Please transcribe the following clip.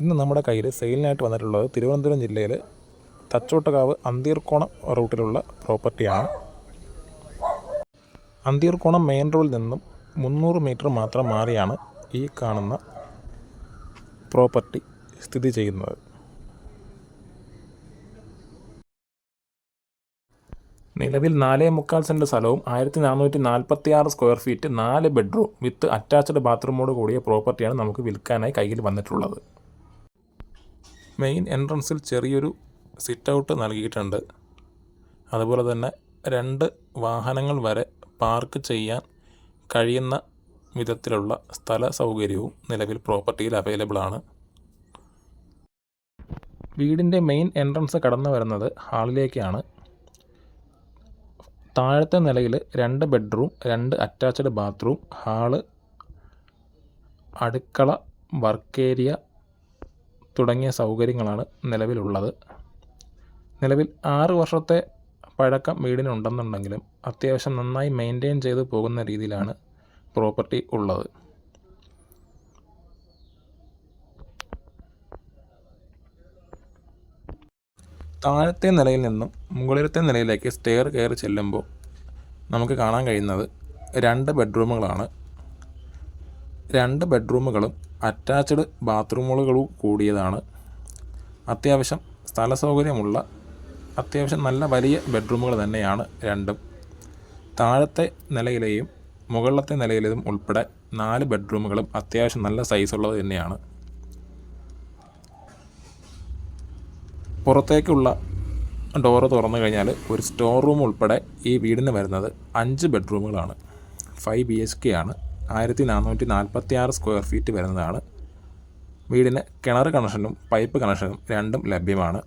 ഇന്ന് നമ്മുടെ കയ്യിൽ സെയിലിനായിട്ട് വന്നിട്ടുള്ളത് തിരുവനന്തപുരം ജില്ലയിൽ തച്ചോട്ടുകാവ് അന്തീർക്കോണം റൂട്ടിലുള്ള പ്രോപ്പർട്ടിയാണ്. അന്തീർക്കോണം മെയിൻ റോഡിൽ നിന്നും മുന്നൂറ് മീറ്റർ മാത്രം മാറിയാണ് ഈ കാണുന്ന പ്രോപ്പർട്ടി സ്ഥിതി ചെയ്യുന്നത്. നിലവിൽ നാലേ മുക്കാൽ സെന്റ് സ്ഥലവും ആയിരത്തി നാനൂറ്റി നാൽപ്പത്തി ആറ് സ്ക്വയർ ഫീറ്റ് നാല് ബെഡ്റൂം വിത്ത് അറ്റാച്ച്ഡ് ബാത്റൂമോട് കൂടിയ പ്രോപ്പർട്ടിയാണ് നമുക്ക് വിൽക്കാനായി കയ്യിൽ വന്നിട്ടുള്ളത്. മെയിൻ എൻട്രൻസിൽ ചെറിയൊരു സിറ്റ് ഔട്ട് നൽകിയിട്ടുണ്ട്. അതുപോലെ തന്നെ രണ്ട് വാഹനങ്ങൾ വരെ പാർക്ക് ചെയ്യാൻ കഴിയുന്ന വിധത്തിലുള്ള സ്ഥല സൗകര്യവും നിലവിൽ പ്രോപ്പർട്ടിയിൽ അവൈലബിൾ ആണ്. വീടിന്റെ മെയിൻ എൻട്രൻസ് കടന്നു വരുന്നത് ഹാളിലേക്കാണ് താഴത്തെ നിലയിൽ രണ്ട് ബെഡ്റൂം രണ്ട് അറ്റാച്ച്ഡ് ബാത്റൂം ഹാൾ അടുക്കള വർക്ക് ഏരിയ തുടങ്ങിയ സൗകര്യങ്ങളാണ് നിലവിലുള്ളത്. നിലവിൽ ആറ് വർഷത്തെ പഴക്കം വീടിനുണ്ടെന്നുണ്ടെങ്കിലും അത്യാവശ്യം നന്നായി മെയിന്റെയിൻ ചെയ്ത് പോകുന്ന രീതിയിലാണ് പ്രോപ്പർട്ടി ഉള്ളത്. താഴത്തെ നിലയിൽ നിന്നും മുകളിലത്തെ നിലയിലേക്ക് സ്റ്റെയർ കയറി ചെല്ലുമ്പോൾ നമുക്ക് കാണാൻ കഴിയുന്നത് രണ്ട് ബെഡ്റൂമുകളാണ്. രണ്ട് ബെഡ്റൂമുകളും അറ്റാച്ച്ഡ് ബാത്റൂമുകളും കൂടിയതാണ്. അത്യാവശ്യം സ്ഥല സൗകര്യമുള്ള അത്യാവശ്യം നല്ല വലിയ ബെഡ്റൂമുകൾ തന്നെയാണ് രണ്ടും. താഴത്തെ നിലയിലെയും മുകളിലത്തെ നിലയിലേതും ഉൾപ്പെടെ നാല് ബെഡ്റൂമുകളും അത്യാവശ്യം നല്ല സൈസുള്ളത് തന്നെയാണ്. പുറത്തേക്കുള്ള ഡോറ് തുറന്നു കഴിഞ്ഞാൽ ഒരു സ്റ്റോർ റൂം ഉൾപ്പെടെ ഈ വീടിന് വരുന്നത് അഞ്ച് ബെഡ്റൂമുകളാണ്. ഫൈവ് ബി എച്ച് കെ ആണ്. ആയിരത്തി നാനൂറ്റി നാൽപ്പത്തി ആറ് സ്ക്വയർ ഫീറ്റ് വരുന്നതാണ്. വീടിന് കിണർ കണക്ഷനും പൈപ്പ് കണക്ഷനും രണ്ടും ലഭ്യമാണ്.